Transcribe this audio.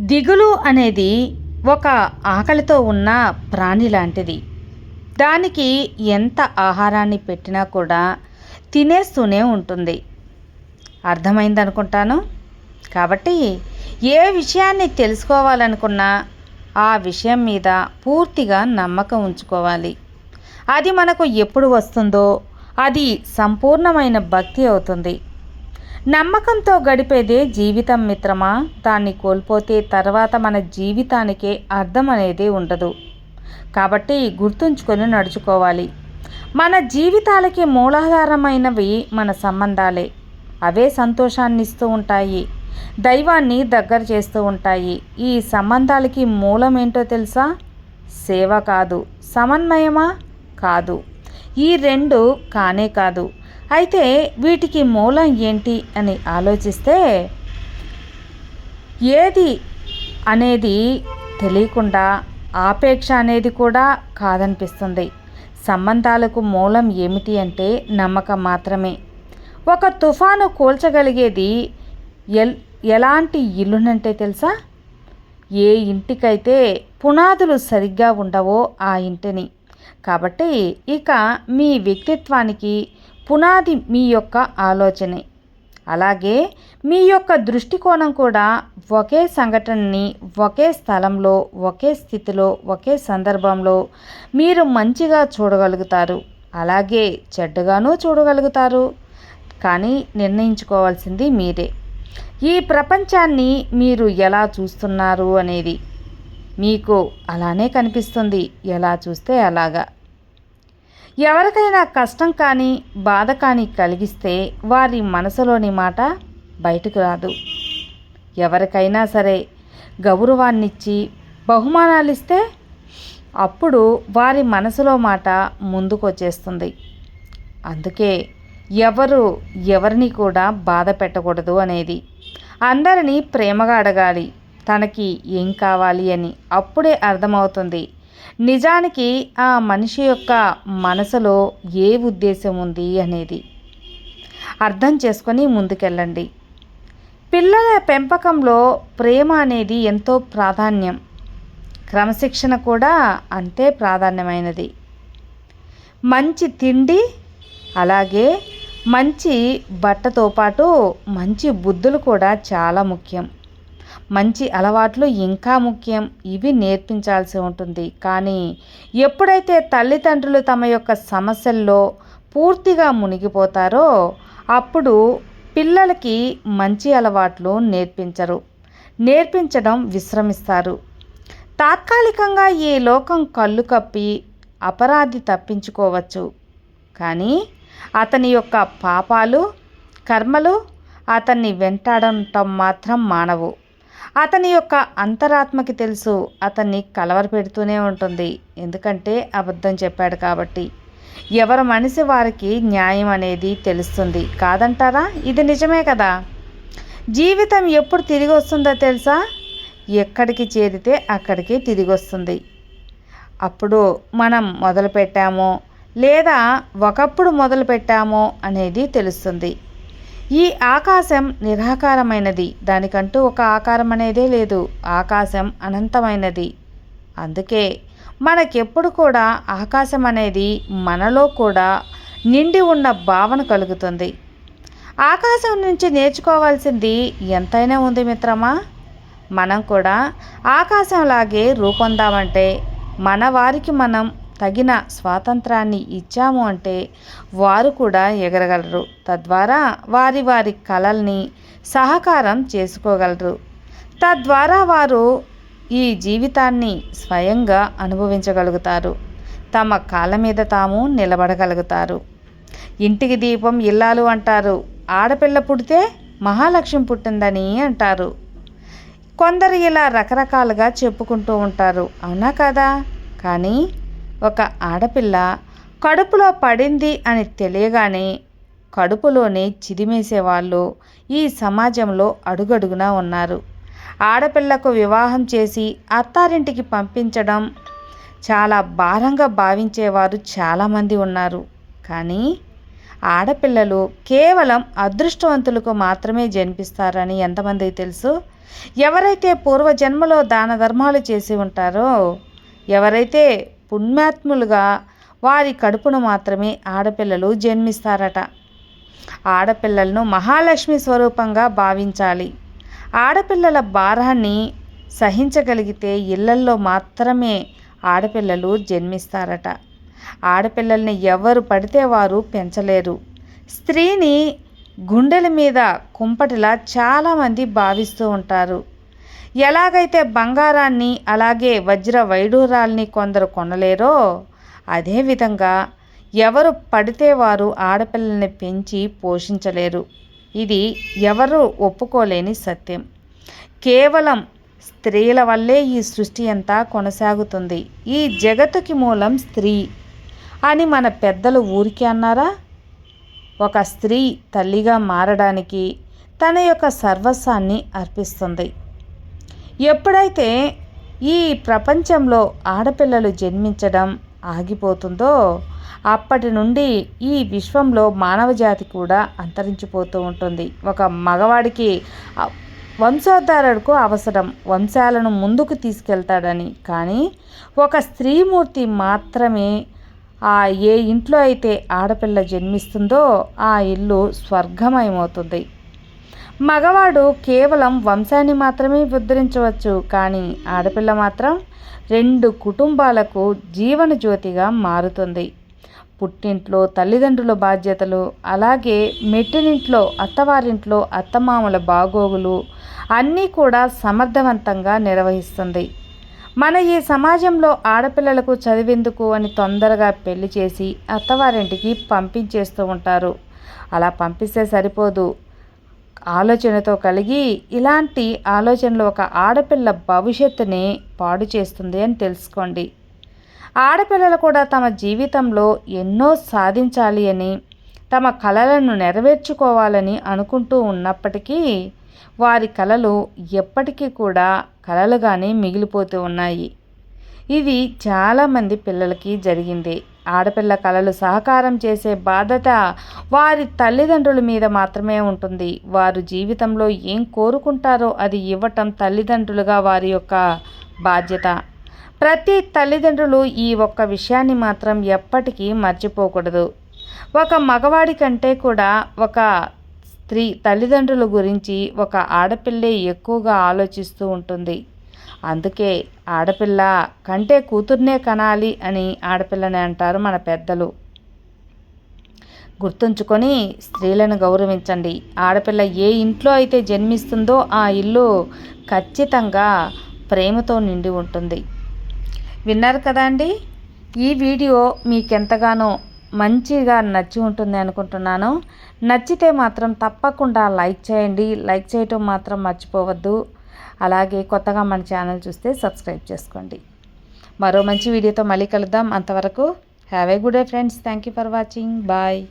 దిగులు అనేది ఒక ఆకలితో ఉన్న ప్రాణి లాంటిది. దానికి ఎంత ఆహారాన్ని పెట్టినా కూడా తినేస్తూనే ఉంటుంది. అర్థమైందనుకుంటాను? కాబట్టి ఏ విషయాన్ని తెలుసుకోవాలనుకున్నా ఆ విషయం మీద పూర్తిగా నమ్మకం ఉంచుకోవాలి. అది మనకు ఎప్పుడు వస్తుందో అది సంపూర్ణమైన భక్తి అవుతుంది. నమ్మకంతో గడిపేదే జీవితం మిత్రమా? దాన్ని కోల్పోతే తర్వాత మన జీవితానికే అర్థం అనేది ఉండదు. కాబట్టి గుర్తుంచుకొని నడుచుకోవాలి. మన జీవితాలకి మూలాధారమైనవి మన సంబంధాలే. అవే సంతోషాన్ని ఇస్తూ ఉంటాయి. దైవాన్ని దగ్గర చేస్తూ ఉంటాయి. ఈ సంబంధాలకి మూలం ఏంటో తెలుసా? సేవ కాదు. సమన్వయమా? కాదు. ఈ రెండు కానే కాదు. అయితే వీటికి మూలం ఏంటి అని ఆలోచిస్తే ఏది అనేది తెలియకుండా ఆపేక్ష అనేది కూడా కాదనిపిస్తుంది. సంబంధాలకు మూలం ఏమిటి అంటే నమ్మకం మాత్రమే. ఒక తుఫాను కూల్చగలిగేది ఎల్ ఎలాంటి ఇల్లునంటే తెలుసా? ఏ ఇంటికైతే పునాదులు సరిగ్గా ఉండవో ఆ ఇంటిని. కాబట్టి ఇక మీ వ్యక్తిత్వానికి పునాది మీ యొక్క ఆలోచనే. అలాగే మీ యొక్క దృష్టికోణం కూడా ఒకే సంఘటనని ఒకే స్థలంలో ఒకే స్థితిలో ఒకే సందర్భంలో మీరు మంచిగా చూడగలుగుతారు. అలాగే చెడ్డగానూ చూడగలుగుతారు. కానీ నిర్ణయించుకోవాల్సింది మీరే. ఈ ప్రపంచాన్ని మీరు ఎలా చూస్తున్నారు అనేది మీకు అలానే కనిపిస్తుంది. ఎలా చూస్తే అలాగా. ఎవరికైనా కష్టం కానీ బాధ కానీ కలిగిస్తే వారి మనసులోని మాట బయటకు రాదు. ఎవరికైనా సరే గౌరవాన్నిచ్చి బహుమానాలు ఇస్తే అప్పుడు వారి మనసులో మాట ముందుకు వచ్చేస్తుంది అందుకే ఎవరు ఎవరిని కూడా బాధ పెట్టకూడదు అనేది. అందరినీ ప్రేమగా అడగాలి తనకి ఏం కావాలి అని అప్పుడే అర్థమవుతుంది. నిజానికి ఆ మనిషి యొక్క మనసులో ఏ ఉద్దేశం ఉంది అనేది అర్థం చేసుకొని ముందుకెళ్ళండి. పిల్లల పెంపకంలో ప్రేమ అనేది ఎంతో ప్రాధాన్యం. క్రమశిక్షణ కూడా అంతే ప్రాధాన్యమైనది. మంచి తిండి అలాగే మంచి బట్టతో పాటు మంచి బుద్ధులు కూడా చాలా ముఖ్యం. మంచి అలవాట్లు ఇంకా ముఖ్యం. ఇవి నేర్పించాల్సి ఉంటుంది. కానీ ఎప్పుడైతే తల్లిదండ్రులు తమ యొక్క సమస్యల్లో పూర్తిగా మునిగిపోతారో అప్పుడు పిల్లలకి మంచి అలవాట్లు నేర్పించరు. నేర్పించడం విశ్రమిస్తారు. తాత్కాలికంగా ఈ లోకం కళ్ళు కప్పి అపరాధి తప్పించుకోవచ్చు. కానీ అతని యొక్క పాపాలు కర్మలు అతన్ని వెంటాడటం మాత్రం మానవు. అతని యొక్క అంతరాత్మకి తెలుసు అతన్ని కలవర పెడుతూనే ఉంటుంది. ఎందుకంటే అబద్ధం చెప్పాడు కాబట్టి. ఎవరి మనిషి వారికి న్యాయం అనేది తెలుస్తుంది. కాదంటారా? ఇది నిజమే కదా? జీవితం ఎప్పుడు తిరిగి వస్తుందో తెలుసా? ఎక్కడికి చేరితే అక్కడికి తిరిగి వస్తుంది. అప్పుడు మనం మొదలు పెట్టామో లేదా ఒకప్పుడు మొదలు పెట్టామో అనేది తెలుస్తుంది. ఈ ఆకాశం నిరాకారమైనది. దానికంటూ ఒక ఆకారం అనేదే లేదు. ఆకాశం అనంతమైనది. అందుకే మనకెప్పుడు కూడా ఆకాశం అనేది మనలో కూడా నిండి ఉన్న భావన కలుగుతుంది. ఆకాశం నుంచి నేర్చుకోవాల్సింది ఎంతైనా ఉంది మిత్రమా? మనం కూడా ఆకాశంలాగే రూపొందామంటే మన వారికి మనం తగిన స్వాతంత్రాన్ని ఇచ్చాము అంటే వారు కూడా ఎగరగలరు. తద్వారా వారి వారి కళల్ని సహకారం చేసుకోగలరు. తద్వారా వారు ఈ జీవితాన్ని స్వయంగా అనుభవించగలుగుతారు. తమ కాళ్ళ మీద తాము నిలబడగలుగుతారు. ఇంటికి దీపం ఇల్లాలు అంటారు. ఆడపిల్ల పుడితే మహాలక్ష్మి పుట్టిందని అంటారు. కొందరు ఇలా రకరకాలుగా చెప్పుకుంటూ ఉంటారు. అవునా కదా? కానీ ఒక ఆడపిల్ల కడుపులో పడింది అని తెలియగానే కడుపులోనే చిదిమేసే వాళ్ళు ఈ సమాజంలో అడుగడుగునా ఉన్నారు. ఆడపిల్లకు వివాహం చేసి అత్తారింటికి పంపించడం చాలా భారంగా భావించేవారు చాలామంది ఉన్నారు. కానీ ఆడపిల్లలు కేవలం అదృష్టవంతులకు మాత్రమే జన్మిస్తారని ఎంతమందికి తెలుసు? ఎవరైతే పూర్వజన్మలో దాన ధర్మాలు చేసి ఉంటారో ఎవరైతే పుణ్యాత్ములుగా వారి కడుపును మాత్రమే ఆడపిల్లలు జన్మిస్తారట. ఆడపిల్లలను మహాలక్ష్మి స్వరూపంగా భావించాలి. ఆడపిల్లల భారాన్ని సహించగలిగితే ఇళ్ళల్లో మాత్రమే ఆడపిల్లలు జన్మిస్తారట. ఆడపిల్లల్ని ఎవరు పడితే వారు పెంచలేరు. స్త్రీని గుండెల మీద కుంపటిలా చాలామంది భావిస్తూ ఉంటారు. ఎలాగైతే బంగారాన్ని అలాగే వజ్ర వైడూరాల్ని కొందరు కొనలేరో అదేవిధంగా ఎవరు పడితే వారు ఆడపిల్లల్ని పెంచి పోషించలేరు. ఇది ఎవరు ఒప్పుకోలేని సత్యం. కేవలం స్త్రీల వల్లే ఈ సృష్టి అంతా కొనసాగుతుంది. ఈ జగత్తుకి మూలం స్త్రీ. అని మన పెద్దలు ఊరికే అన్నారా? ఒక స్త్రీ తల్లిగా మారడానికి తన యొక్క సర్వస్వాన్ని అర్పిస్తుంది. ఎప్పుడైతే ఈ ప్రపంచంలో ఆడపిల్లలు జన్మించడం ఆగిపోతుందో అప్పటి నుండి ఈ విశ్వంలో మానవజాతి కూడా అంతరించిపోతూ ఉంటుంది. ఒక మగవాడికి వంశోద్ధారణకు అవసరం వంశాలను ముందుకు తీసుకెళ్తాడని. కానీ ఒక స్త్రీమూర్తి మాత్రమే ఆ ఏ ఇంట్లో అయితే ఆడపిల్ల జన్మిస్తుందో ఆ ఇల్లు స్వర్గమయమవుతుంది. మగవాడు కేవలం వంశాన్ని మాత్రమే ఉద్ధరించవచ్చు కానీ ఆడపిల్ల మాత్రం రెండు కుటుంబాలకు జీవన జ్యోతిగా మారుతుంది. పుట్టింట్లో తల్లిదండ్రుల బాధ్యతలు అలాగే మెట్టినింట్లో అత్తవారింట్లో అత్తమామల బాగోగులు అన్నీ కూడా సమర్థవంతంగా నిర్వహిస్తుంది. మన ఈ సమాజంలో ఆడపిల్లలకు చదివేందుకు అని తొందరగా పెళ్ళి చేసి అత్తవారింటికి పంపించేస్తూ ఉంటారు. అలా పంపిస్తే సరిపోదు. ఆలోచనతో కలిగి ఇలాంటి ఆలోచనలు ఒక ఆడపిల్ల భవిష్యత్తుని పాడు చేస్తుంది అని తెలుసుకోండి. ఆడపిల్లలు కూడా తమ జీవితంలో ఎన్నో సాధించాలి అని తమ కళలను నెరవేర్చుకోవాలని అనుకుంటూ ఉన్నప్పటికీ వారి కళలు ఎప్పటికీ కూడా కళలుగానే మిగిలిపోతూ ఉన్నాయి. ఇది చాలామంది పిల్లలకి జరిగింది. ఆడపిల్ల కళలు సహకారం చేసే బాధ్యత వారి తల్లిదండ్రుల మీద మాత్రమే ఉంటుంది. వారు జీవితంలో ఏం కోరుకుంటారో అది ఇవ్వటం తల్లిదండ్రులుగా వారి యొక్క బాధ్యత. ప్రతి తల్లిదండ్రులు ఈ ఒక్క విషయాన్ని మాత్రం ఎప్పటికీ మర్చిపోకూడదు. ఒక మగవాడి కంటే కూడా ఒక స్త్రీ తల్లిదండ్రుల గురించి ఒక ఆడపిల్లే ఎక్కువగా ఆలోచిస్తూ ఉంటుంది. అందుకే ఆడపిల్ల కంటే కూతుర్నే కనాలి అని ఆడపిల్లని అంటారు మన పెద్దలు. గుర్తుంచుకొని స్త్రీలను గౌరవించండి. ఆడపిల్ల ఏ ఇంట్లో అయితే జన్మిస్తుందో ఆ ఇల్లు ఖచ్చితంగా ప్రేమతో నిండి ఉంటుంది. విన్నారు కదా అండి? ఈ వీడియో మీకెంతగానో మంచిగా నచ్చి ఉంటుంది అనుకుంటున్నాను. నచ్చితే మాత్రం తప్పకుండా లైక్ చేయండి. లైక్ చేయటం మాత్రం మర్చిపోవద్దు. అలాగే కొత్తగా మన ఛానల్ చూస్తే సబ్స్క్రైబ్ చేసుకోండి. మరో మంచి వీడియోతో మళ్ళీ కలుద్దాం. అంతవరకు have a good day friends. Thank you for watching. Bye.